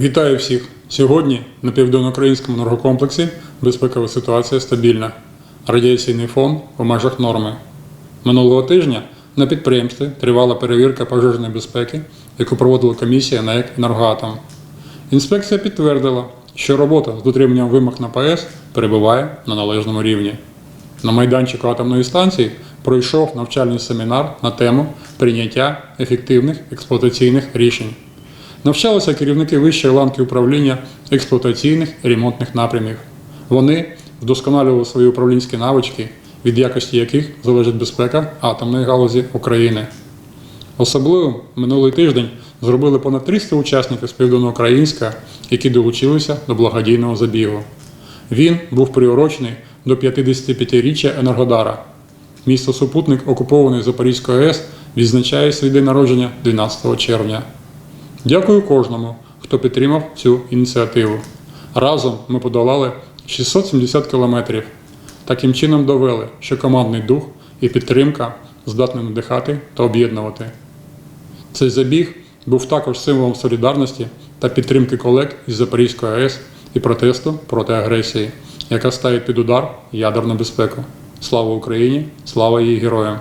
Вітаю всіх! Сьогодні на південноукраїнському енергокомплексі безпекова ситуація стабільна. Радіаційний фон у межах норми. Минулого тижня на підприємстві тривала перевірка пожежної безпеки, яку проводила комісія НАЕК «Енергоатом». Інспекція підтвердила, що робота з дотриманням вимог на ПС перебуває на належному рівні. На майданчику атомної станції пройшов навчальний семінар на тему прийняття ефективних експлуатаційних рішень. Навчалися керівники вищої ланки управління експлуатаційних ремонтних напрямів. Вони вдосконалювали свої управлінські навички, від якості яких залежить безпека атомної галузі України. Особливо минулий тиждень зробили понад 300 учасників з Південноукраїнська, які долучилися до благодійного забігу. Він був приурочений до 55-річчя Енергодара. Місто Супутник, окупований Запорізькою АЕС, відзначає свій день народження 12 червня. Дякую кожному, хто підтримав цю ініціативу. Разом ми подолали 670 кілометрів. Таким чином довели, що командний дух і підтримка здатні надихати та об'єднувати. Цей забіг був також символом солідарності та підтримки колег із Запорізької АЕС і протесту проти агресії, яка ставить під удар ядерну безпеку. Слава Україні! Слава її героям!